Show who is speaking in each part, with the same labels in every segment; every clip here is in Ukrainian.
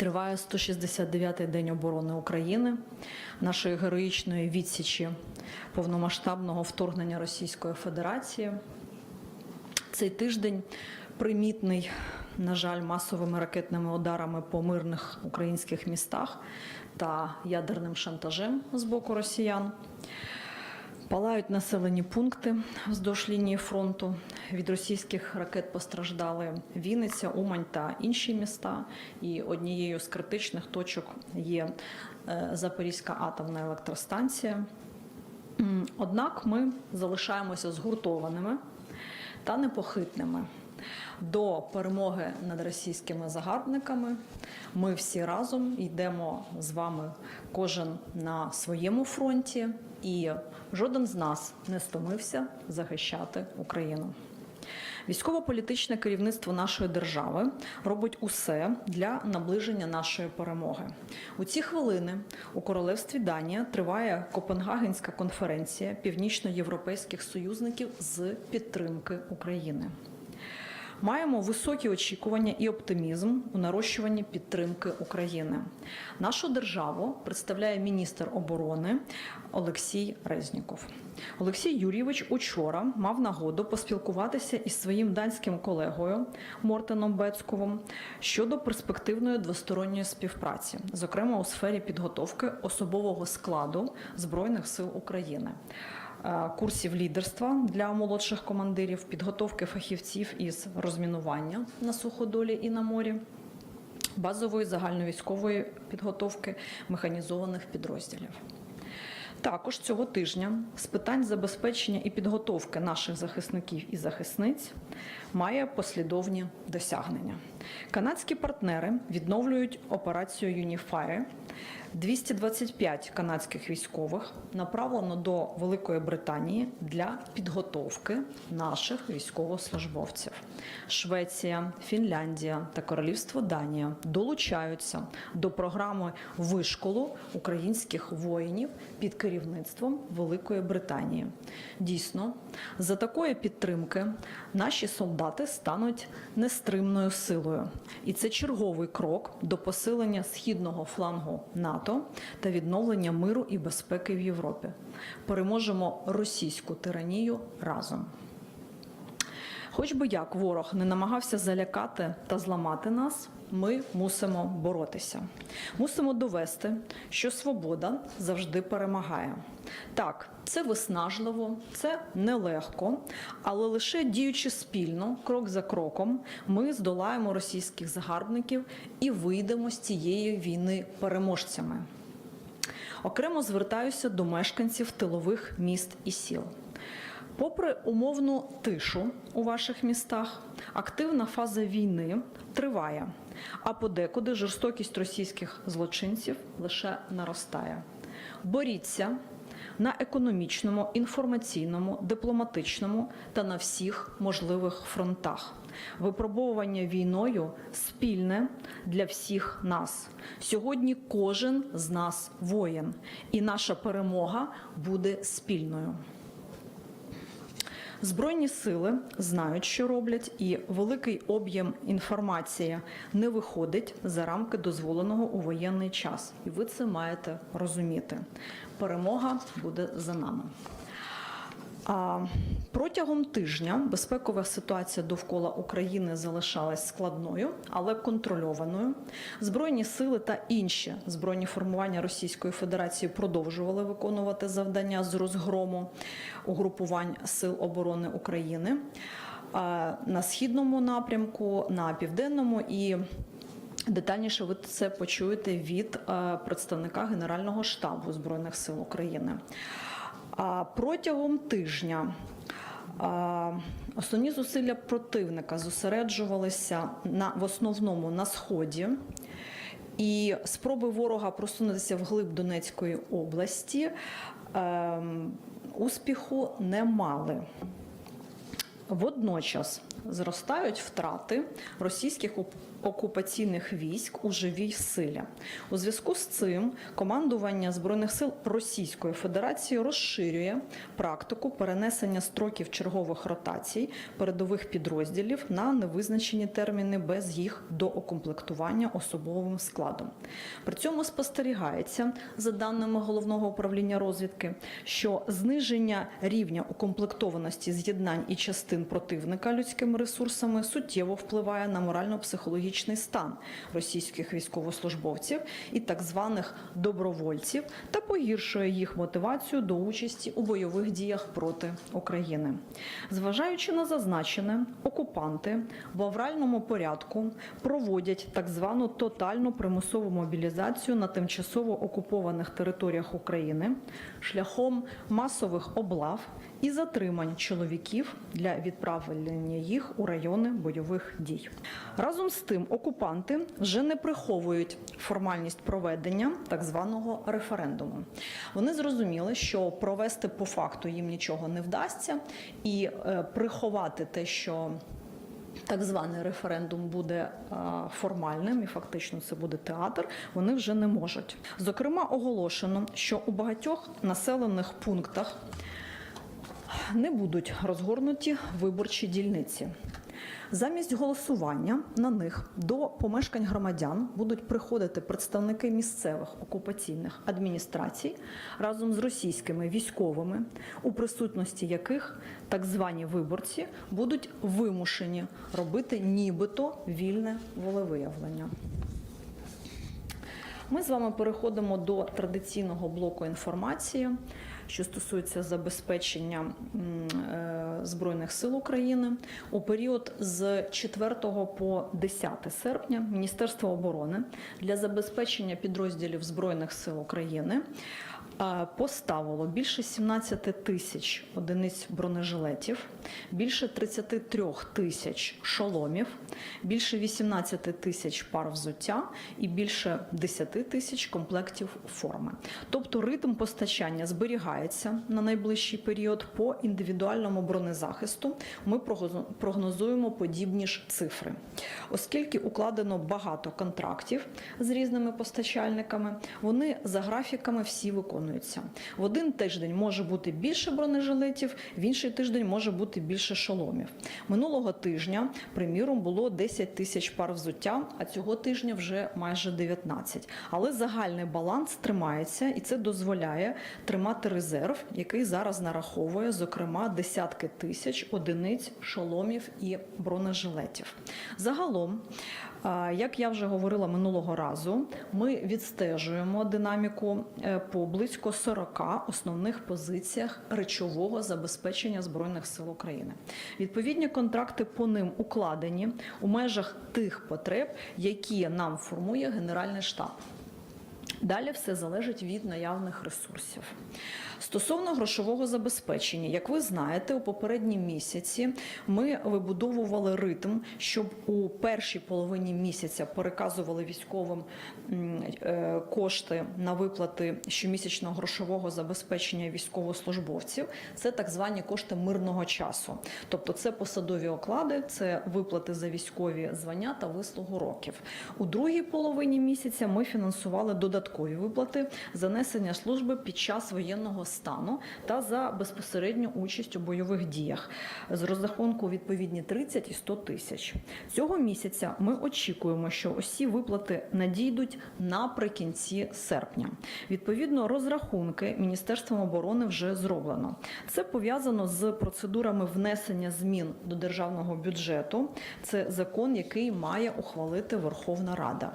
Speaker 1: Триває 169-й день оборони України, нашої героїчної відсічі повномасштабного вторгнення Російської Федерації. Цей тиждень примітний, на жаль, масовими ракетними ударами по мирних українських містах та ядерним шантажем з боку росіян. Палають населені пункти вздовж лінії фронту. Від російських ракет постраждали Вінниця, Умань та інші міста. І однією з критичних точок є е, Запорізька атомна електростанція. Однак ми залишаємося згуртованими та непохитними. До перемоги над російськими загарбниками ми всі разом йдемо з вами, кожен на своєму фронті, і жоден з нас не стомився захищати Україну. Військово-політичне керівництво нашої держави робить усе для наближення нашої перемоги. У ці хвилини у королевстві Данія триває Копенгагенська конференція північноєвропейських союзників з підтримки України. Маємо високі очікування і оптимізм у нарощуванні підтримки України. Нашу державу представляє міністр оборони Олексій Резніков. Олексій Юрійович учора мав нагоду поспілкуватися із своїм данським колегою Мортеном Бецьковим щодо перспективної двосторонньої співпраці, зокрема у сфері підготовки особового складу Збройних сил України курсів лідерства для молодших командирів, підготовки фахівців із розмінування на суходолі і на морі, базової загальновійськової підготовки механізованих підрозділів. Також цього тижня з питань забезпечення і підготовки наших захисників і захисниць має послідовні досягнення. Канадські партнери відновлюють операцію Unify. 225 канадських військових направлено до Великої Британії для підготовки наших військовослужбовців. Швеція, Фінляндія та Королівство Данія долучаються до програми вишколу українських воїнів під керівництвом Великої Британії. Дійсно, за такої підтримки наші солдати стануть нестримною силою, і це черговий крок до посилення східного флангу НАТО та відновлення миру і безпеки в Європі. Переможемо російську тиранію разом. Хоч би як ворог не намагався залякати та зламати нас, ми мусимо боротися. Мусимо довести, що свобода завжди перемагає. Так, це виснажливо, це нелегко, але лише діючи спільно, крок за кроком, ми здолаємо російських загарбників і вийдемо з цієї війни переможцями. Окремо звертаюся до мешканців тилових міст і сіл. Попри умовну тишу у ваших містах, активна фаза війни триває, а подекуди жорстокість російських злочинців лише наростає. Боріться на економічному, інформаційному, дипломатичному та на всіх можливих фронтах. Випробовування війною спільне для всіх нас. Сьогодні кожен з нас воїн, і наша перемога буде спільною. Збройні сили знають, що роблять, і великий об'єм інформації не виходить за рамки дозволеного у воєнний час. І ви це маєте розуміти. Перемога буде за нами. Протягом тижня безпекова ситуація довкола України залишалась складною, але контрольованою. Збройні сили та інші збройні формування Російської Федерації продовжували виконувати завдання з розгрому угрупувань Сил оборони України на східному напрямку, на південному і. Детальніше ви це почуєте від представника Генерального штабу Збройних сил України. Протягом тижня основні зусилля противника зосереджувалися на в основному на сході. І спроби ворога просунутися вглиб Донецької області е, успіху не мали. Водночас зростають втрати російських окупаційних військ у живій силі. У зв'язку з цим командування збройних сил Російської Федерації розширює практику перенесення строків чергових ротацій передових підрозділів на невизначені терміни без їх доокомплектування особовим складом. При цьому спостерігається за даними головного управління розвідки, що зниження рівня укомплектованості з'єднань і частин противника людськими ресурсами суттєво впливає на морально-психологічний стан російських військовослужбовців і так званих добровольців та погіршує їх мотивацію до участі у бойових діях проти України. Зважаючи на зазначене, окупанти в авральному порядку проводять так звану тотальну примусову мобілізацію на тимчасово окупованих територіях України шляхом масових облав і затримань чоловіків для відправлення їх у райони бойових дій. Разом з тим, окупанти вже не приховують формальність проведення так званого референдуму. Вони зрозуміли, що провести по факту їм нічого не вдасться, і е, приховати те, що так званий референдум буде формальним і фактично це буде театр. Вони вже не можуть. Зокрема, оголошено, що у багатьох населених пунктах не будуть розгорнуті виборчі дільниці. Замість голосування на них до помешкань громадян будуть приходити представники місцевих окупаційних адміністрацій разом з російськими військовими, у присутності яких так звані виборці будуть вимушені робити нібито вільне волевиявлення. Ми з вами переходимо до традиційного блоку інформації, що стосується забезпечення е, Збройних сил України. У період з 4 по 10 серпня Міністерство оборони для забезпечення підрозділів Збройних сил України поставило більше 17 тисяч одиниць бронежилетів, більше 33 тисяч шоломів, більше 18 тисяч пар взуття і більше 10 тисяч комплектів форми. Тобто ритм постачання зберігається на найближчий період по індивідуальному бронезахисту. Ми прогнозуємо подібні ж цифри, оскільки укладено багато контрактів з різними постачальниками. Вони за графіками всі виконуються. В один тиждень може бути більше бронежилетів, в інший тиждень може бути більше шоломів. Минулого тижня, приміром, було 10 тисяч пар взуття, а цього тижня вже майже 19. Але загальний баланс тримається, і це дозволяє тримати резерв, який зараз нараховує, зокрема, десятки тисяч одиниць шоломів і бронежилетів. Загалом. Як я вже говорила минулого разу, ми відстежуємо динаміку е, по близько 40 основних позиціях речового забезпечення збройних сил України. Відповідні контракти по ним укладені у межах тих потреб, які нам формує Генеральний штаб. Далі все залежить від наявних ресурсів. Стосовно грошового забезпечення, як ви знаєте, у попередні місяці ми вибудовували ритм, щоб у першій половині місяця переказували військовим е, кошти на виплати щомісячного грошового забезпечення військовослужбовців. Це так звані кошти мирного часу. Тобто це посадові оклади, це виплати за військові звання та вислугу років. У другій половині місяця ми фінансували додаткові виплати за несення служби під час воєнного стану та за безпосередню участь у бойових діях з розрахунку відповідні 30 і 100 тисяч. Цього місяця ми очікуємо, що усі виплати надійдуть наприкінці серпня. Відповідно, розрахунки Міністерством оборони вже зроблено. Це пов'язано з процедурами внесення змін до державного бюджету. Це закон, який має ухвалити Верховна Рада.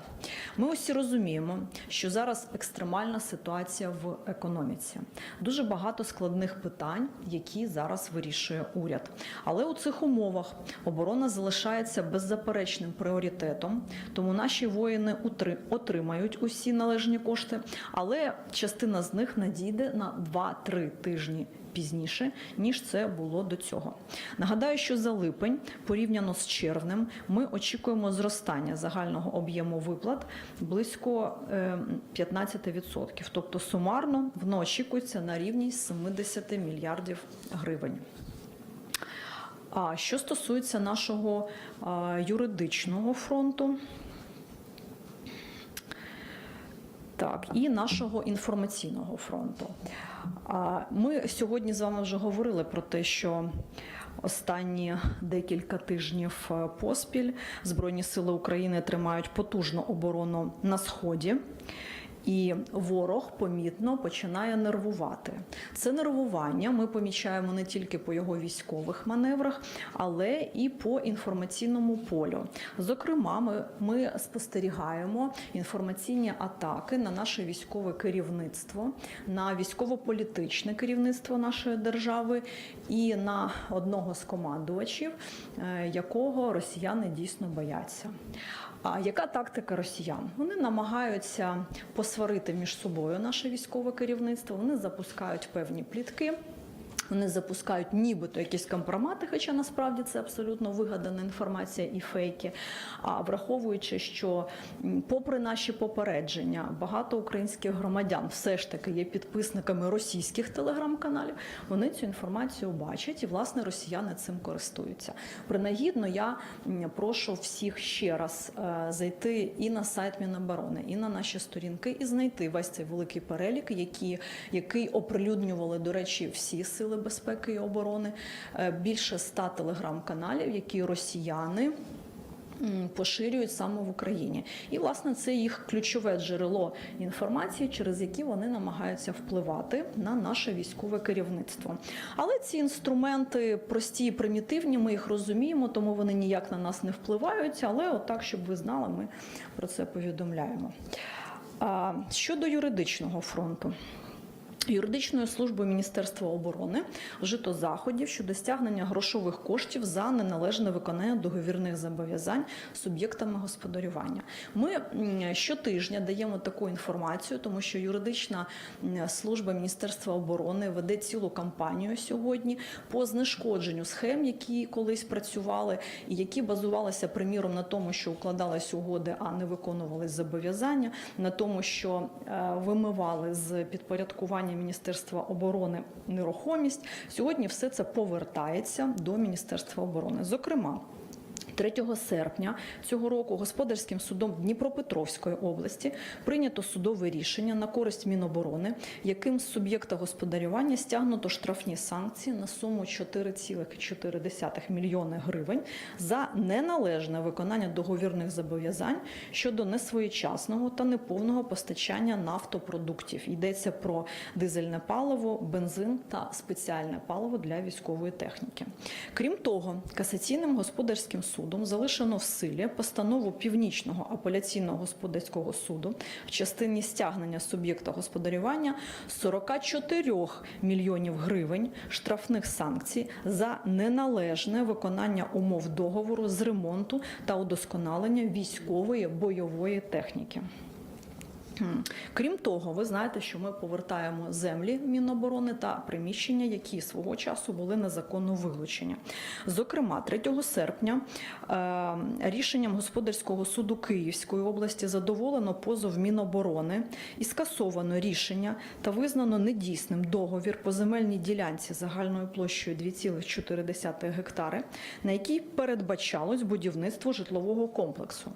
Speaker 1: Ми усі розуміємо, що зараз екстремальна ситуація в економіці. Дуже багато складних питань, які зараз вирішує уряд. Але у цих умовах оборона залишається беззаперечним пріоритетом, тому наші воїни отримають усі належні кошти, але частина з них надійде на 2-3 тижні пізніше, ніж це було до цього. Нагадаю, що за липень, порівняно з червнем, ми очікуємо зростання загального об'єму виплат близько е, 15%. Тобто сумарно воно очікується на рівні 70 мільярдів гривень. А що стосується нашого юридичного фронту, так, і нашого інформаційного фронту. Ми сьогодні з вами вже говорили про те, що останні декілька тижнів е, поспіль Збройні Сили України тримають потужну оборону на сході. І ворог помітно починає нервувати. Це нервування ми помічаємо не тільки по його військових маневрах, але і по інформаційному полю. Зокрема, ми, ми спостерігаємо інформаційні атаки на наше військове керівництво, на військово-політичне керівництво нашої держави і на одного з командувачів, е, якого росіяни дійсно бояться. А яка тактика росіян? Вони намагаються посварити між собою наше військове керівництво. Вони запускають певні плітки. Вони запускають нібито якісь компромати, хоча насправді це абсолютно вигадана інформація і фейки. А враховуючи, що попри наші попередження, багато українських громадян все ж таки є підписниками російських телеграм-каналів, вони цю інформацію бачать, і власне росіяни цим користуються. Принагідно, я прошу всіх ще раз е, зайти і на сайт Міноборони, і на наші сторінки, і знайти весь цей великий перелік, які, який оприлюднювали, до речі, всі сили безпеки і оборони. Е, Більше ста телеграм-каналів, які росіяни. Поширюють саме в Україні, і власне це їх ключове джерело інформації, через які вони намагаються впливати на наше військове керівництво. Але ці інструменти прості і примітивні, ми їх розуміємо, тому вони ніяк на нас не впливають. Але отак, щоб ви знали, ми про це повідомляємо. Щодо юридичного фронту. Юридичною службою Міністерства оборони вжито заходів щодо стягнення грошових коштів за неналежне виконання договірних зобов'язань суб'єктами господарювання. Ми щотижня даємо таку інформацію, тому що юридична служба Міністерства оборони веде цілу кампанію сьогодні по знешкодженню схем, які колись працювали, і які базувалися приміром на тому, що укладались угоди, а не виконувались зобов'язання, на тому, що е, вимивали з підпорядкування Міністерства оборони нерухомість. Сьогодні все це повертається до Міністерства оборони. Зокрема. 3 серпня цього року господарським судом Дніпропетровської області прийнято судове рішення на користь Міноборони, яким з суб'єкта господарювання стягнуто штрафні санкції на суму 4,4 мільйони гривень за неналежне виконання договірних зобов'язань щодо несвоєчасного та неповного постачання нафтопродуктів. Йдеться про дизельне паливо, бензин та спеціальне паливо для військової техніки. Крім того, касаційним господарським судом залишено в силі постанову Північного апеляційного господарського суду в частині стягнення суб'єкта господарювання 44 мільйонів гривень штрафних санкцій за неналежне виконання умов договору з ремонту та удосконалення військової бойової техніки. Крім того, ви знаєте, що ми повертаємо землі Міноборони та приміщення, які свого часу були незаконно вилучені. Зокрема, 3 серпня е, рішенням господарського суду Київської області задоволено позов Міноборони і скасовано рішення та визнано недійсним договір по земельній ділянці загальною площею 2,4 гектари, на якій передбачалось будівництво житлового комплексу.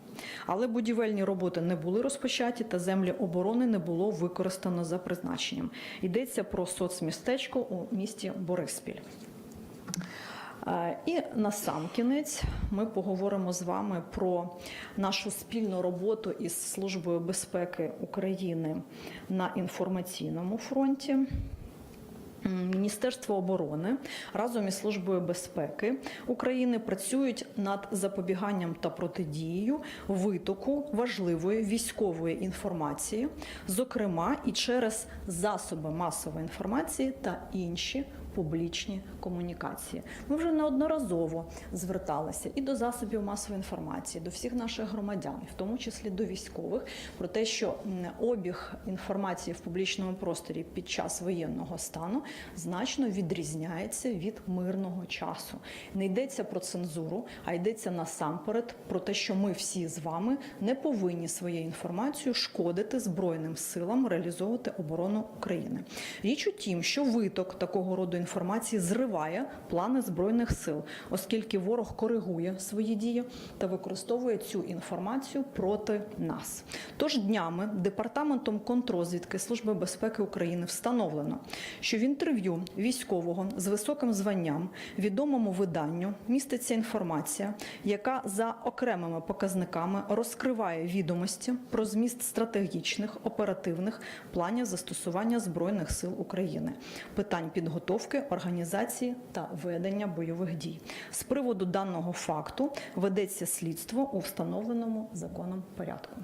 Speaker 1: Але будівельні роботи не були розпочаті та землі оборони не було використано за призначенням. Йдеться про соцмістечко у місті Бориспіль. Е, І на сам кінець ми поговоримо з вами про нашу спільну роботу із Службою безпеки України на інформаційному фронті. Міністерство оборони разом із Службою безпеки України працюють над запобіганням та протидією витоку важливої військової інформації, зокрема і через засоби масової інформації та інші публічні комунікації. Ми вже неодноразово зверталися і до засобів масової інформації, до всіх наших громадян, в тому числі до військових, про те, що обіг інформації в публічному просторі під час воєнного стану значно відрізняється від мирного часу. Не йдеться про цензуру, а йдеться насамперед про те, що ми всі з вами не повинні своєю інформацією шкодити збройним силам реалізовувати оборону України. Річ у тім, що виток такого роду інформації зриває плани збройних сил, оскільки ворог коригує свої дії та використовує цю інформацію проти нас. Тож днями департаментом контрозвідки Служби безпеки України встановлено, що в інтерв'ю військового з високим званням відомому виданню міститься інформація, яка за окремими показниками розкриває відомості про зміст стратегічних оперативних планів застосування збройних сил України, питань підготовки, організації та ведення бойових дій. З приводу даного факту ведеться слідство у встановленому законом порядку.